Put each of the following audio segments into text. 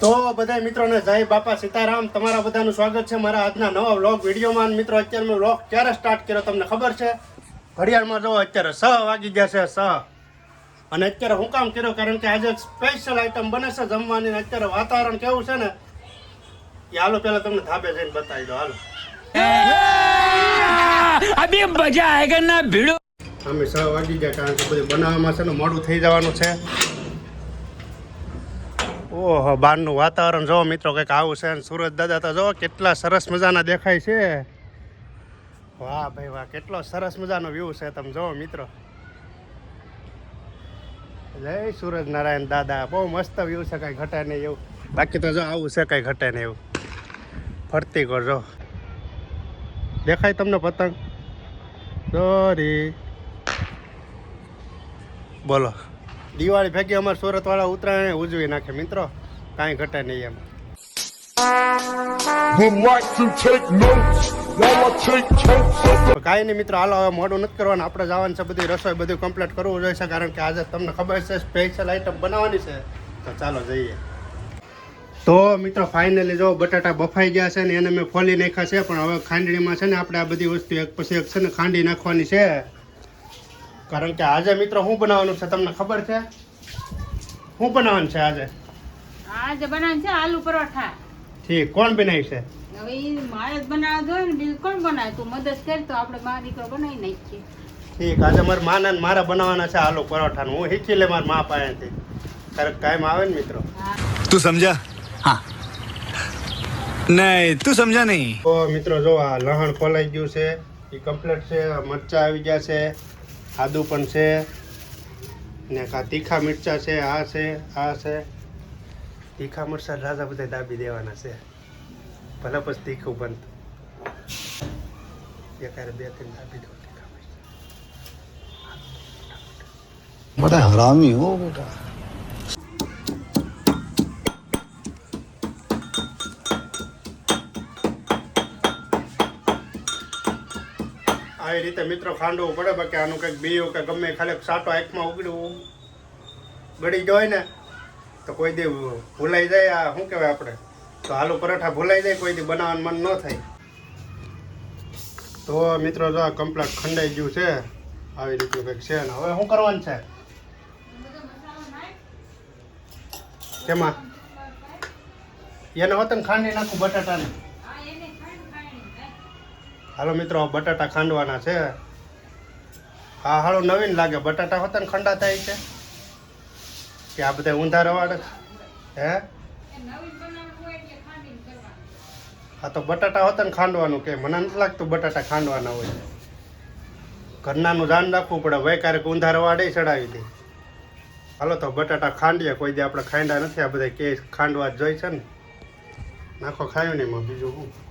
તો બધા મિત્રોને જય બાપા સીતારામ. તમારા બધાનું સ્વાગત છે મારા આજના નવા વ્લોગ વિડીયોમાં. મિત્રો અત્યારે મેં વ્લોગ ક્યારે સ્ટાર્ટ કર્યો તમને ખબર છે? ઘડિયાળમાં જો અત્યારે સહ વાગી ગયા છે સહ અને અત્યારે હું કામ કર્યો કારણ કે આજે સ્પેશિયલ આઈટમ બને છે જમવાની. અત્યારે વાતાવરણ કેવું છે ને? એ હાલો પેલા તમને ધાબે જઈને બતાવી દો હાલો. અભી મજા આયગન ના ભીડો? અમે સહ વાગી ગયા કારણ કે બધું બનાવવામાં છે ને મોડું થઈ જવાનું છે. ઓહો, બહારનું વાતાવરણ જો મિત્રો, કંઈક આવું છે અને સુરત દાદા તો જો કેટલા સરસ મજાના દેખાય છે. વાહ ભાઈ વાહ, કેટલો સરસ મજાનો વ્યૂ છે તમે જો મિત્રો. જય સૂરજ નારાયણ દાદા, બહુ મસ્ત વ્યૂ છે, કાંઈ ઘટે નહીં એવું. બાકી તો જો આવું છે, કાંઈ ઘટે નહીં એવું. ફરતી કરજો દેખાય તમને પતંગ? સોરી. બોલો. દિવાળી ભેગી અમારે સુરતવાળા ઉત્તરાયણ ઉજવી નાખે મિત્રો. કાંઈ ઘટે નહીં એમ. કાંઈ નહીં મિત્રો હાલો હવે મોડું નથી કરવાનું. આપણે જવાનું છે બધી રસોઈ બધું કમ્પ્લીટ કરવું જોઈએ છે કારણ કે આજે તમને ખબર છે સ્પેશિયલ આઈટમ બનાવવાની છે. તો ચાલો જઈએ. તો મિત્રો ફાઇનલી જો બટાટા બફાઈ ગયા છે ને એને મેં ફોલી નાખ્યા છે પણ હવે ખાંડણીમાં છે ને આપણે આ બધી વસ્તુ એક પછી એક છે ને ખાંડી નાખવાની છે. કારણ કે આજે મિત્રો શું બનાવવાનું છે? તમને ખબર છે? શું બનાવવાનું છે આજે? આજે બનાવવાનું છે આલુ પરોઠા. ઠીક. કોણ બનાવી છે? હવે મારે જ બનાવતો હોય ને બીજું કોણ બનાવે? તું મદદ કરી તો આપણે મારા દીકરો બનાવી નાખીએ. ઠીક. આજે મારા માના ને મારા બનાવવાના છે આલુ પરોઠાનું. હું શીખી લે મારા મા પાસેથી. કારણ ટાઈમ આવે ને મિત્રો? તું સમજા? હા. નહીં તું સમજા નહીં. મિત્રો જો આ લહણ ખોલાઈ ગયું છે એ કમ્પ્લેટ છે મરચા આવી ગયા છે. આદુ પણ છે. ને આ તીખા મિરચાં છે, આ છે આ છે. તીખા મરચાં રાજા બધા દાબી દેવાના છે. ભલે પછી તીખું બનતું. એકારે બે ત્રણ દાબી દો બધા હરામી હો બેટા આવી રીતે મિત્રો ખાંડવું પડે, બાકી આનું કંઈક બીયું કે ગમે ખાલી સાટો આંખમાં ઉગડ્યું ગળી જાય ને, તો કોઈ દી ભૂલાઈ જાય, આ શું કહેવાય આપણે? તો આલુ પરાઠા ભૂલાઈ જાય, કોઈ દી બનાવવાનું મન ન થાય. તો મિત્રો જો આ કમ્પ્લેટ ખંડાઈ ગયું છે, આવી રીતનું કંઈક છે ને. હવે શું કરવાનું છે? કેમાં? એને વતન ખાંડી નાખું બટાટાને. હાલો મિત્રો બટાટા ખાંડવાના છે. હા, હાલો, નવીન લાગે. બટાટા હોતા ને ખંડા થાય છે. કે આ બધા ઊંધા રવાડે હે? હા, તો બટાટા હોતા ને ખાંડવાનું કે? મને નથી લાગતું બટાટા ખાંડવાના હોય. ઘરનાનું ધ્યાન રાખવું પડે. વૈકારે ક્યારેક ઊંધા રવાડે ચડાવી દે. હાલો, તો બટાટા ખાંડીએ. કોઈ દે આપણે ખાંડા નથી. આ બધા કે ખાંડવા જ જોઈ છે ને. નાખો, ખાયું નહીં બીજું શું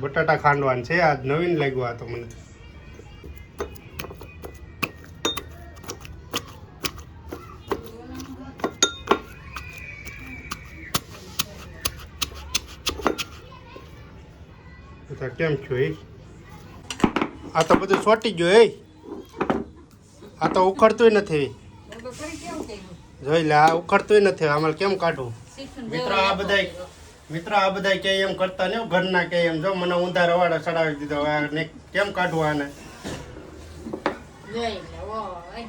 બટાટા ખાંડવાન છે આજ નવીન લાગ્યું આ તો મને. કેમ છો એ? આ તો બધું ચોટી ગયું એ? આ તો ઉખડતું નથી જોઈ લે આ ઉખડતું નથી આમાં કેમ કાઢવું? મિત્રો આ બધા મિત્રો આ બધા કે એમ કરતા ને ઘરના કે એમ. જો મને ઊંધા રવાડા ચડાવી દીધો ને કેમ કાઢવા આને? જોઈ લે ઓય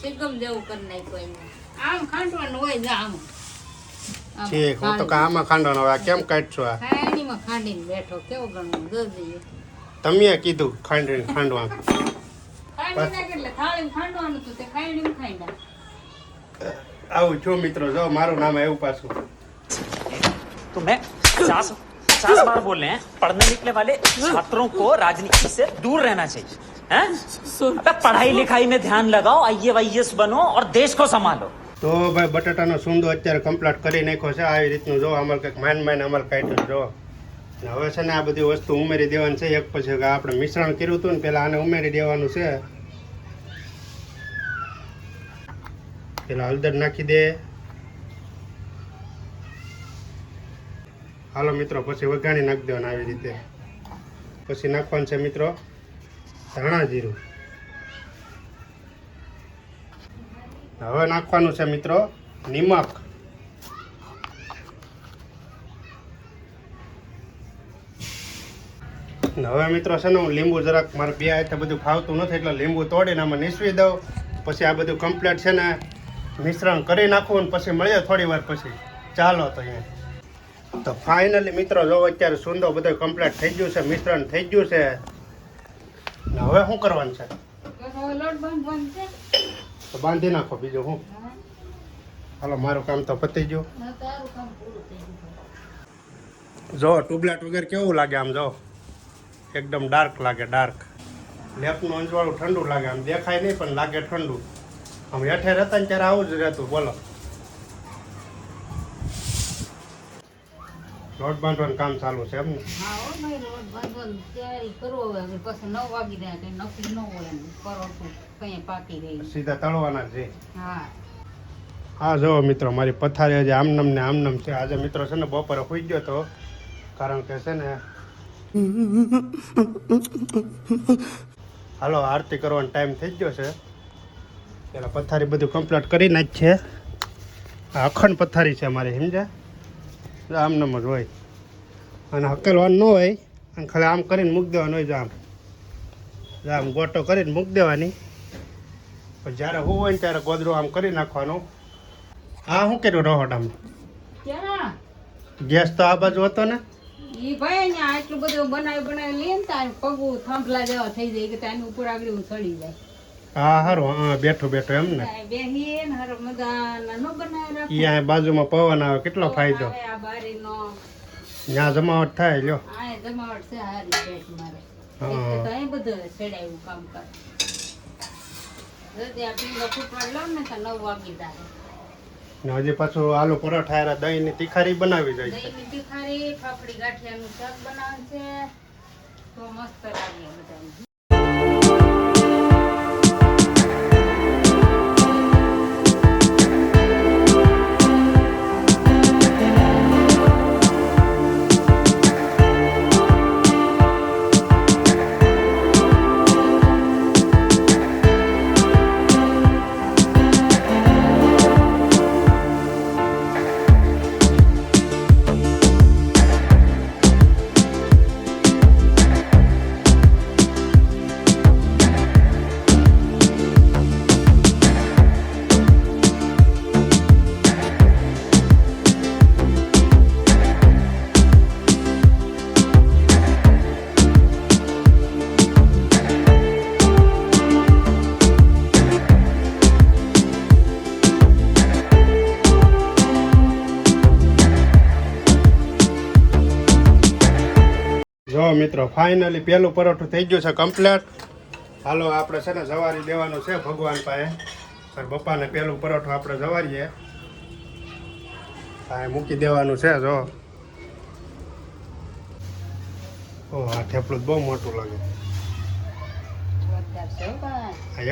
સિગમ જેવું કરી નાખ્યું આમ ખાંડવાનું હોય જા આમ. આમ ઠીક હું તો આમાં ખાંડવાનો હવે આ કેમ કાઢશો આ? ખાંડીને બેઠો કેવો જોજે તમે કીધું ખાંડીને ખાંડવા આવું છું મિત્રો જો મારું નામ એવું પાછું. तो मैं पचास पचास बार बोल रहे हैं पढ़ने निकले वाले छात्रों को राजनीति से दूर रहना चाहिए हैं अबे पढ़ाई लिखाई में ध्यान लगाओ आई वाईएस बनो और देश को संभालो તો ભાઈ બટાટાનો સુંદો અત્યારે કમ્પ્લીટ કરી નાખ્યો છે આવી રીતનું જો અમારે કંઈક માન માન અમારે કાઢ્યું જો ને હવે છે ને આ બધી વસ્તુ ઉમેરી દેવાની છે એક પછી એક આપણે મિશ્રણ કર્યું હતું ને પહેલાં આને ઉમેરી દેવાનું છે પેલા હળદર નાખી દે હાલો મિત્રો, પછી વઘાણી નાખી દેવાના આવી રીતે. પછી નાખવાનું છે મિત્રો ધાણા જીરું. હવે નાખવાનું છે મિત્રો નિમક. હવે મિત્રો છે ને હું લીંબુ જરાક મારે બે હાથે બધું ફાવતું નથી એટલે લીંબુ તોડીને આમાં નીસવી દઉં. પછી આ બધું કમ્પ્લીટ છે ને મિશ્રણ કરી નાખવું ને પછી મળીએ થોડી વાર પછી. ચાલો તો અહીંયા. તો ફાઇનલી મિત્રો જો અત્યારે સુંદર બધું કમ્પ્લીટ થઈ ગયું છે, મિશ્રણ થઈ ગયું છે. ને હવે શું કરવાનું છે? તો બાંધી નાખો બીજું હું. હાલો, મારું કામ તો પતી ગયું. જો ટ્યુબલાઇટ વગેરે કેવું લાગે આમ, જો? એકદમ ડાર્ક લાગે ડાર્ક લેપનું અંજવાળું ઠંડુ લાગે, આમ દેખાય નહીં, પણ લાગે ઠંડુ. આમ હેઠે રહેતા ને ત્યારે આવું જ રહેતું, બોલો. લોટ બાંધવાનું કામ ચાલુ છે એમ ને? હા હો ભાઈ લોટ બાંધવાની તૈયારી કરો હવે. હવે પછી નવ વાગી જાય કઈ નક્કી ન હોય એમ. પરોઠું કઈ પાકી રહી. સીધા તળવાના છે હા. હા જો મિત્રો મારી પથારી આજે આમનમ ને આમનમ છે. આજે મિત્રો છે ને બપોરે હોઈ ગયો તો કારણ કે છે ને હાલો આરતી કરવાનો ટાઈમ થઈ ગયો છે. પેલા પથારી બધું કમ્પ્લીટ કરી નાખ છે આ અખંડ પથારી છે મારી સમજ્યા? જો આમનમ જ હોય. અને હકેલવાનું ન હોય અને ખાલી આમ કરીને મૂકી દેવાનું હોય આમ. આમ ગોટો કરીને મૂકી દેવાની. પણ જ્યારે હું હોય ને ત્યારે ગોદરો આમ કરી નાખવાનું. હા શું કર્યું રહોડામાં આમ ગેસ તો આ બાજુ હતો ને? ઈ ભાઈ ને આટલું બધું બનાવી બનાવી લઈને તાર પગું થાંભલા જેવા થઈ જાય કે તારની ઉપર આગળ ચડી જાય. હા સારું હા બેઠું બેઠું એમ ને. હર અહીંયા બાજુમાં પવન આવે કેટલો ફાયદો? ત્યાં જમાવટ થાય લ્યો. હારી હજી પાછું આલુ પરોઠા હારે દહીં ની તીખારી બનાવી જાય છે. તીખારી ફાફડી ગાંઠિયાનું શાક બનાવે છે. તો મસ્ત લાગે બધાને. જો મિત્રો ફાઇનલી પહેલું પરોઠું થઈ ગયું છે કમ્પ્લીટ હાલો આપણે છે ને જવારી દેવાનું છે ભગવાન પાસે. પણ બપ્પાને પહેલું પરોઠું આપણે જવારીએ. હા મૂકી દેવાનું છે જો. ઓ આ થેપલું જ બહુ મોટું લાગે.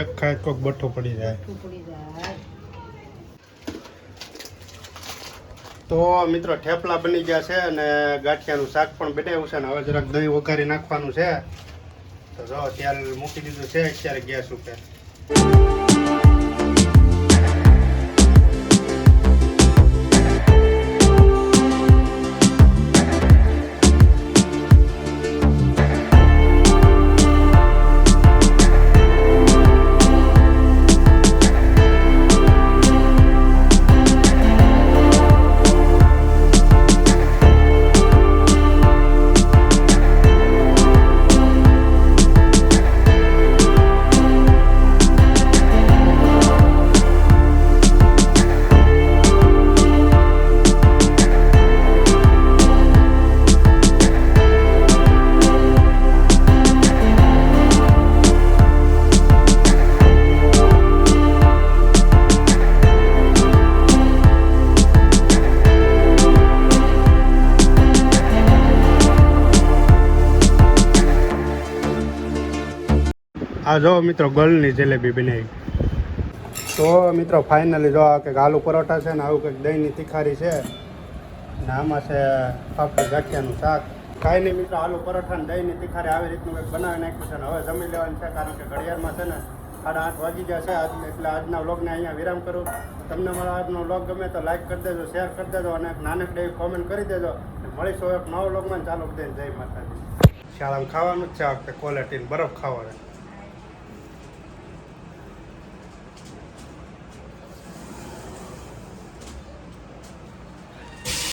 એક ખાય કોઈક બઠ્ઠું પડી જાય ટુકડી જાય તો મિત્રો થેપલા બની ગયા છે અને ગાંઠિયાનું શાક પણ બનાવ્યું છે ને હવે જરાક દહીં વઘારી નાખવાનું છે. તો જો અત્યારે મૂકી દીધું છે, અત્યારે ગેસ ઉપર. આ જો મિત્રો, ગળની જલેબી બનાવી. તો મિત્રો ફાઇનલી જો કંઈક આલુ પરોઠા છે ને, આવું કંઈક દહીંની તિખારી છે, ને આમાં છે પાપડી ગાંઠિયાનું શાક. કાંઈ નહીં મિત્રો, આલુ પરોઠા ને દહીંની તિખારી આવી રીતનું કંઈક બનાવી નાખ્યું છે ને, હવે જમી લેવાનું છે, કારણ કે ઘડિયાળમાં છે ને, સાડા આઠ વાગી ગયા છે આજ એટલે આજના વ્લોગને અહીંયા વિરામ કરું. તમને મારો આજનો વ્લોગ ગમે તો લાઈક કરી દેજો શેર કરી દેજો, અને નાનકડી કોમેન્ટ કરી દેજો. મળીશું એક નવો વ્લોગમાં. ચાલો દે જય માતાજી. શાળામાં ખાવાનું જ છે, આ વખતે ક્વોલિટી બરફ ખાવાનો.